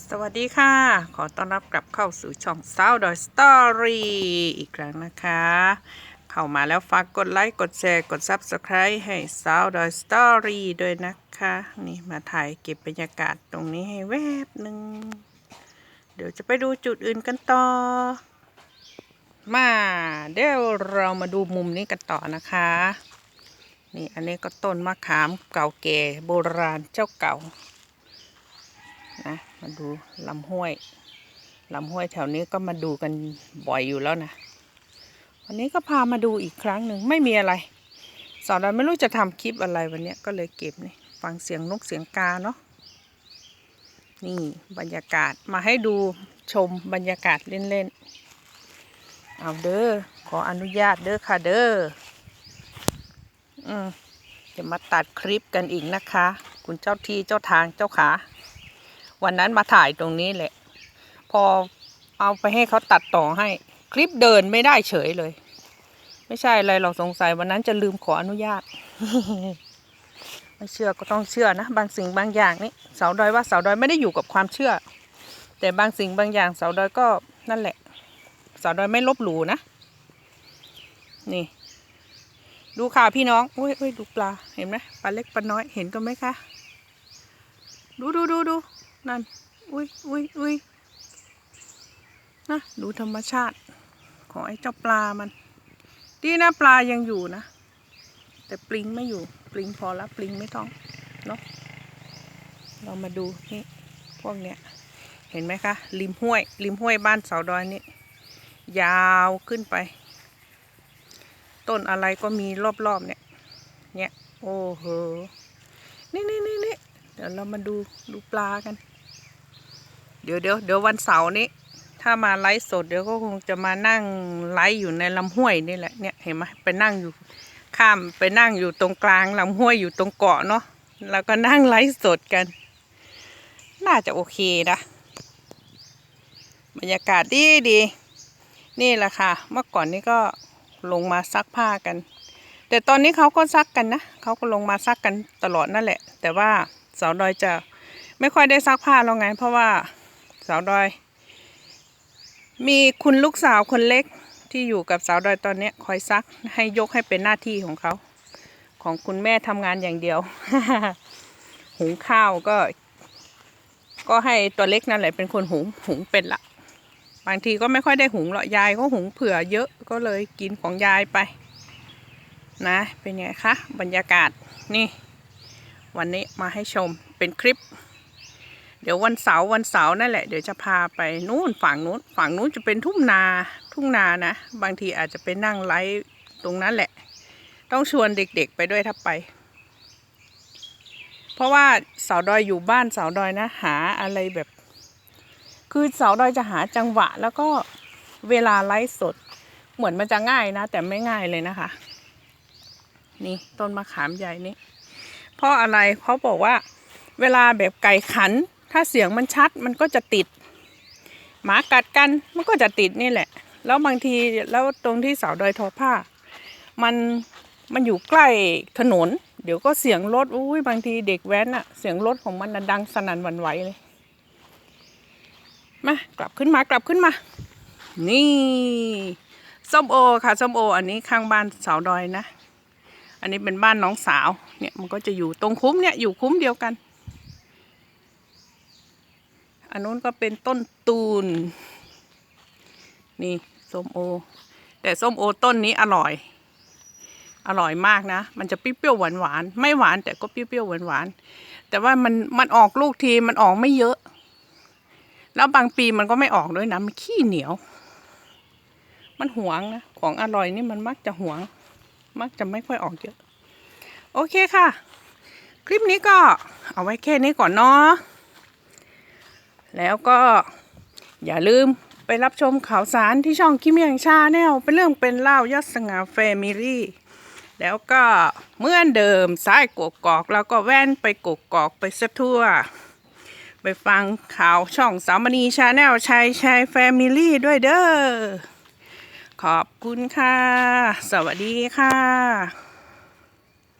สวัสดีค่ะ ขอต้อนรับกลับเข้าสู่ช่องสาวดอยสตอรี่อีกครั้งนะคะ เข้ามาแล้วฝากกดไลค์ กดแชร์ กด Subscribe ให้สาวดอยสตอรี่ด้วยนะคะ นี่มาถ่ายเก็บบรรยากาศตรงนี้ให้แวบหนึ่ง เดี๋ยวจะไปดูจุดอื่นกันต่อ มาเดี๋ยวเรามาดูมุมนี้กันต่อนะคะ นี่อันนี้ก็ต้นมะขามเก่าแก่โบราณเจ้าเก่า นะมาดูลำห้วยลำห้วยแถวนี้ก็มาดูกันบ่อยอยู่แล้วนะวันนี้ก็พามาดูอีกครั้งหนึ่งไม่มีอะไรสอนเราไม่รู้จะทำคลิปอะไรวันนี้ก็เลยเก็บนี่ฟังเสียงนกเสียงกาเนาะนี่บรรยากาศมาให้ดูชมบรรยากาศเล่นๆ เอาเด้อขออนุญาตเด้อค่ะเด้ออืมจะมาตัดคลิปกันอีกนะคะ คุณเจ้าที่เจ้าทางเจ้าขา วันนั้นมาถ่ายตรงนี้แหละ พอเอาไปให้เขาตัดต่อให้ คลิปเดินไม่ได้เฉยเลย ไม่ใช่อะไรเราสงสัยวันนั้นจะลืมขออนุญาต ไม่เชื่อก็ต้องเชื่อนะ บางสิ่งบางอย่างนี่เสาดอยว่าเสาดอยไม่ได้อยู่กับความเชื่อ แต่บางสิ่งบางอย่างเสาดอยก็นั่นแหละ เสาดอยไม่ลบหลู่นะ นี่ ดูข่าวพี่น้องอุ้ยอุ้ยดูปลาเห็นไหมปลาเล็กปลาน้อยเห็นกันไหมคะ ดูดูดูดู นั่น อุ้ยอุ้ยอุ้ยนะดูธรรมชาติของไอ้เจ้าปลามัน ดีนะปลายังอยู่นะ แต่ปลิงไม่อยู่ ปลิงพอละปลิงไม่ต้องเนาะเรามาดูนี่พวกเนี้ยเห็นไหมคะ ริมห้วย ริมห้วยบ้านเสาดอยนี่ยาวขึ้นไป ต้นอะไรก็มีรอบๆเนี่ย เนี่ย โอ้โห นี่นี่นี่นี่เดี๋ยวเรามาดูดูปลากัน เดี๋ยวเดี๋ยวเดี๋ยววันเสาร์นี้ ถ้ามาไลฟ์สดเดี๋ยวก็คงจะมานั่งไลฟ์อยู่ในลำห้วยนี่แหละเนี่ยเห็นไหมไปนั่งอยู่ ข้ามไปนั่งอยู่ตรงกลางลำห้วยอยู่ตรงเกาะเนาะแล้วก็นั่งไลฟ์สดกัน น่าจะโอเคนะ บรรยากาศดีดี นี่แหละค่ะ เมื่อก่อนนี้ก็ลงมาซักผ้ากัน แต่ตอนนี้เขาก็ซักกันนะเขาก็ลงมาซักกันตลอดนั่นแหละ แต่ว่าสาวดอยจะไม่ค่อยได้ซักผ้าแล้วไง เพราะว่า สาวดอย มีคุณลูกสาวคนเล็กที่อยู่กับสาวดอยตอนนี้คอยซักให้ยกให้เป็นหน้าที่ของเขา ของคุณแม่ทำงานอย่างเดียว หุงข้าวก็ ก็ให้ตัวเล็กนั่นแหละเป็นคนหุงหุงเป็นละบางทีก็ไม่ค่อยได้หุงหรอกยายก็หุงเผื่อเยอะก็เลยกินของยายไป นะ เป็นไงคะบรรยากาศนี่ วันนี้มาให้ชมเป็นคลิป เดี๋ยววันเสาร์วันเสาร์นั่นแหละ เดี๋ยวจะพาไปนู่นฝั่งนู้นฝั่งนู้นจะเป็นทุ่งนาทุ่งนานะ บางทีอาจจะไปนั่งไลฟ์ตรงนั้นแหละ ต้องชวนเด็กๆไปด้วยถ้าไป เพราะว่าสาวดอยอยู่บ้านสาวดอยนะ หาอะไรแบบ คือสาวดอยจะหาจังหวะ แล้วก็เวลาไลฟ์สด เหมือนมันจะง่ายนะ แต่ไม่ง่ายเลยนะคะ นี่ต้นมะขามใหญ่นี่เพราะอะไรเขาบอกว่า เวลาแบบไก่ขัน ถ้าเสียงมันชัดมันก็จะติด หมากัดกันมันก็จะติดนี่แหละ แล้วบางทีแล้วตรงที่เสาดอยทอผ้า มันมันอยู่ใกล้ถนน เดี๋ยวก็เสียงรถอุ้ยบางทีเด็กแว้นอะเสียงรถของมันดังสนั่นหวั่นไหวเลยมากลับขึ้นมากลับขึ้นมา นี่ส้มโอค่ะส้มโอ อันนี้ข้างบ้านเสาดอยนะ อันนี้เป็นบ้านน้องสาวเนี่ยมันก็จะอยู่ตรงคุ้มเนี่ยอยู่คุ้มเดียวกัน อันนู้นก็เป็นต้นตูน นี่ส้มโอ แต่ส้มโอต้นนี้อร่อย อร่อยมากนะ มันจะเปรี้ยวๆหวานไม่หวานแต่ก็เปรี้ยวๆหวานแต่ว่ามันมันออกลูกทีมันออกไม่เยอะ แล้วบางปีมันก็ไม่ออกด้วยนะมันขี้เหนียว มันหวงนะของอร่อยนี่มันมักจะหวง มักจะไม่ค่อยออกเยอะ โอเคค่ะ คลิปนี้ก็เอาไว้แค่นี้ก่อนเนาะ แล้วก็อย่าลืมไปรับชมข่าวสารที่ช่องคิมเมียงชาแนลเป็นเรื่องเป็นเล่ายัดสงาแฟมิลี่ แล้วก็เหมื่อนเดิมสายกกอกแล้วก็แว่นไปกกอกไปสะทั่ว ไปฟังข่าวช่องสามณีชาแนลชายชายแฟมิลี่ด้วยเด้อขอบคุณค่ะ สวัสดีค่ะ